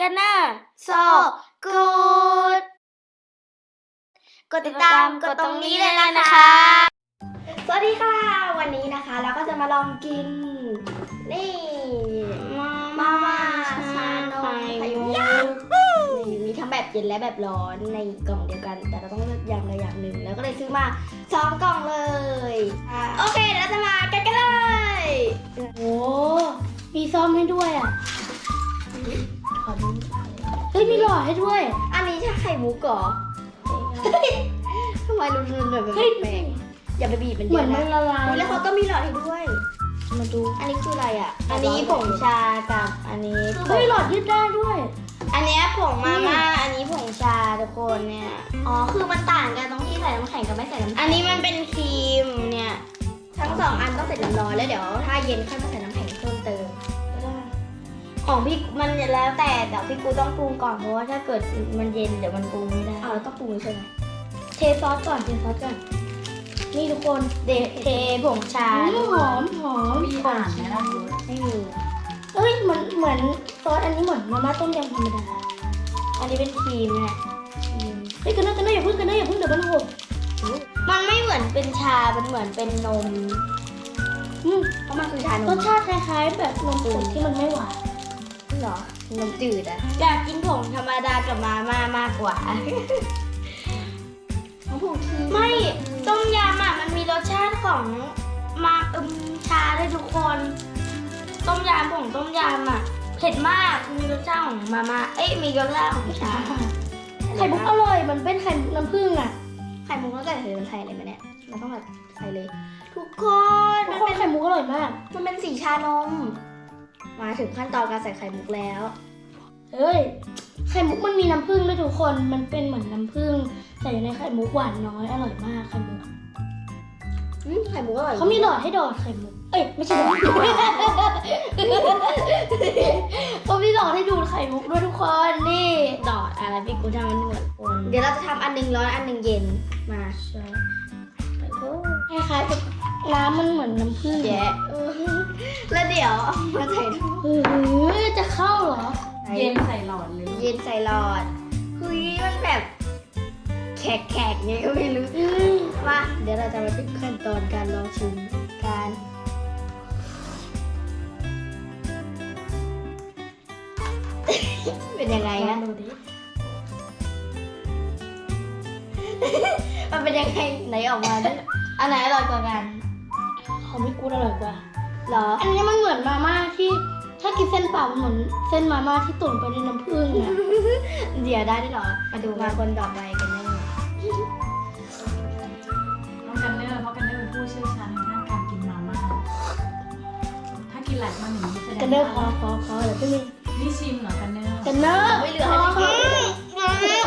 กันนะโซกูดกดติดตามกดตรงนี้เลยนะคะ สวัสดีค่ะ วันนี้นะคะเราก็จะมาลองกิน นี่มาม่าชานมไข่มุกนี่มีทั้งแบบเย็นและแบบร้อนในกล่องเดียวกัน แต่เราต้องเลือกอย่างใดอย่างหนึ่ง แล้วก็เลยซื้อมาสองกล่องเลย โอเคเดี๋ยวเราจะมากันกันเลย โอ้มีซ่อมให้ด้วยอะข อดูเฮ้ยมีหลอดให้ด้วยอันนี้ใช่ไข่มุกเหรอทำไมรู้สึกแบบเฮ้ยแปลกๆอย่าไปบีบมันเหเยมือนอะมันะนละลายแล้วเขาก็มีหลอดให้ด้วย มาดูอันนี้คืออะไรอะ อันนี้ผงชากับอันนี้เฮ้ยหลอดยืดได้ด้วย อันเนี้ยผงมาม่า อันนี้ผงชาทุกคนเนี่ย อ๋อ คือมันต่างกันตรงที่ใส่น้ำแข็งกับไม่ใส่น้ำแข็งอันนี้มันเป็นครีมเนี่ย ทั้งสองอันต้องใส่น้ำร้อนแล้วเดี๋ยวถ้าเย็นค่อยมาใส่น้ำแข็งเพิ่มเติม ของพี่มันแล้วแต่แต่พี่กูต้องปรุงก่อนเพราะว่าถ้าเกิดมันเย็นเดี๋ยวมันปรุงไม่ได้อ้าวแล้วต้องปรุงใช่ไหมเทซอสก่อนเทซอสก่อนนี่ทุกคนเดเทผงชาอืมหอมหอมมีอ่านไหมล่ะไม่มีเอ้ยเหมือนเหมือนซอสอันนี้เหมือนมาม่าต้มยำธรรมดาอันนี้เป็นครีมเนี่ยครีมเฮ้ยกันนะกันนะอย่าเพิ่งกันนะอย่าเพิ่งเดี๋ยวมันหกมันไม่เหมือนเป็นชามันเหมือนเป็นนมอืมเพราะมันคือชานรมสชาติคล้ายๆแบบนมสดที่มันไม่หวาน เหรอนมจืดอะอยากกินผงธรรมดากับมาม่ามากกว่า ของผงทีไม่ต้มยำอะมันมีรสชาติของมาอึมชาด้วยทุกคน ต้มยำผงต้มยำอะเผ็ดมากมีรสชาติของมาม่าเอ้ยมีรสชาติของชาไข่มุกอร่อยมันเป็นไข่มุกน้ำผึ้งอะไข่มุกแล้วแต่เธอมันใส่อะไรมาเนี่ยเราต้องแบบใส่เลย ทุกคนทุมักนคนเป็นไข่มุกอร่อยมาก มันเป็นสีชานม มาถึงขั้นตอนการใส่ไข่มุกแล้ว เฮ้ย ไข่มุกมันมีน้ำผึ้งด้วยทุกคน มันเป็นเหมือนน้ำผึ้งใส่อยู่ในไข่มุกหวานน้อย อร่อยมากไข่มุกอืมไข่มุกอร่อยเขามีหลอดให้ดอดไข่มุก เอ้ยไม่ใช่น้ำผึ้งเขามีหลอดให้ดูดไข่มุกด้วยทุกคน นี่ดอดอะไรพี่กูทำมันเหมือนคนเดี๋ยวเราจะทำอันหนึ่งร้อนอันหนึ่งเย็นมาใช่คล้ายๆกับ น้ำมันเหมือนน้ำผึ้งแยะเออแล้วเดี๋ยวเอามาใส่ถุงเฮ้ยจะเข้าเหรอ เย็นใส่หลอดเลย เย็นใส่หลอดคุยมันแบบแขกๆไงก็ไม่รู้อืมมาเดี๋ยวเราจะมาถึงขั้นตอนการลองชิมการเป็นยังไงลอนะงดูดิมันเป็นยังไงไหนออกมาดิอันไหนอร่อยกว่ากัน ของพี่กูดอร่อยกว่า เหรอ อันนี้มันเหมือนมาม่าที่ ถ้ากินเส้นเปล่ามันเหมือนเส้นมาม่าที่ตุ๋นไปในน้ำผึ้งอะเดี๋ยวได้ด้วยเหรอ มาดูมาคนต่อไปกันเลยน้องกันเนอร์เพราะกันเนอร์เป็นผู้เชี่ยวชาญทางด้านการกินมาม่า ถ้ากินหลายคนอย่างนี้แสดงกันเนอร์พอว่าพอพอเดี๋ยวพี่มีนี่ชิมเหรอกันเนอร์กันเนอร์ไม่เหลือพให้อพี่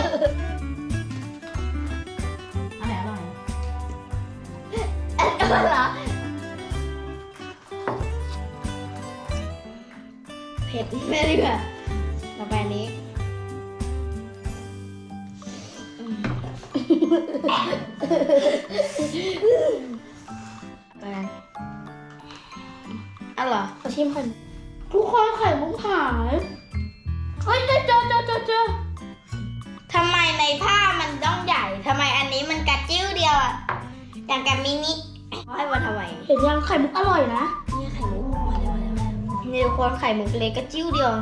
อันไหนอร่อยอะไรเหรอเผ็ดไม่ดีกว่าต่อไปอันนี้อืมไปกันอะเหรอขอชิมก่อนทุกคนไข่มุกหายเฮ้ยเจอเจอเจอเจอเจอทำไมในผ้ามันต้องใหญ่ทำไมอันนี้มันกระจิ้วเดียวอะอย่างกับมินิเขาให้มาทำไม เห็นยังไข่มุกอร่อยนะ มาแล้วนี่ทุกคนไข่มุกเล็กกระจิ้วเดียว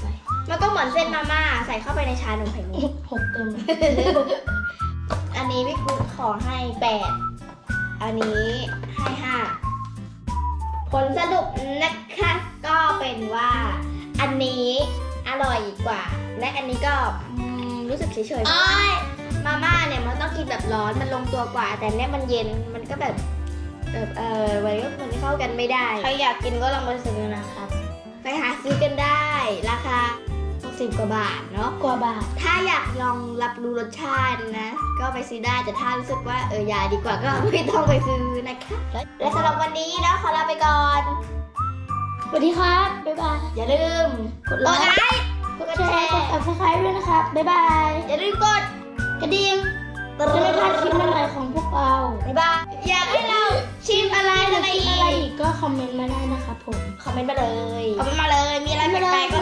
ไปมันก็เหมือนเส้นมาม่าใส่เข้าไปในชานมไข่มุกหกเต็มอันนี้พี่กุ๊ดขอให้แปดอันนี้ให้ห้าผลสรุปนะคะก็เป็นว่า อันนี้อร่อยกว่า และอันนี้ก็อืมรู้สึกเฉยๆมาม่าเนี่ยมันต้องกินแบบร้อนมันลงตัวกว่า แต่เนี่ยมันเย็นมันก็แบบ แบบเออไว้ก็มันเข้ากันไม่ได้ ใครอยากกินก็ลองมาซื้อนะครับ ไปหาซื้อกันได้ ราคา60กว่าบาทเนาะกว่าบาท ถ้าอยากลองรับรู้รสชาตินะ ก็ไปซื้อได้แต่ถ้ารู้สึกว่าเอออยาดีกว่าก็ไม่ต้องไปซื้อนะคะ และสำหรับวันนี้นะขอลาไปก่อนสวัสดีครับบ๊ายบายอย่าลืมกดกไลดไลค์ค์กดกดแชแชร์ร์กด subscribe ด้วยนะครับบ๊ายบายอย่าลืมกดกระดิ่งจะไม่พลาดคลิปใหม่ๆของพวกเราบ๊ายบายอยากให้เรา ชิมอะไรหรืออะไรคลิปอีอะไรกอีกก็คอมเมนต์มาได้นะครับผม คอมเมนต์มาเลยคอมเมนต์มาเลย มีอะไรแปลกๆก็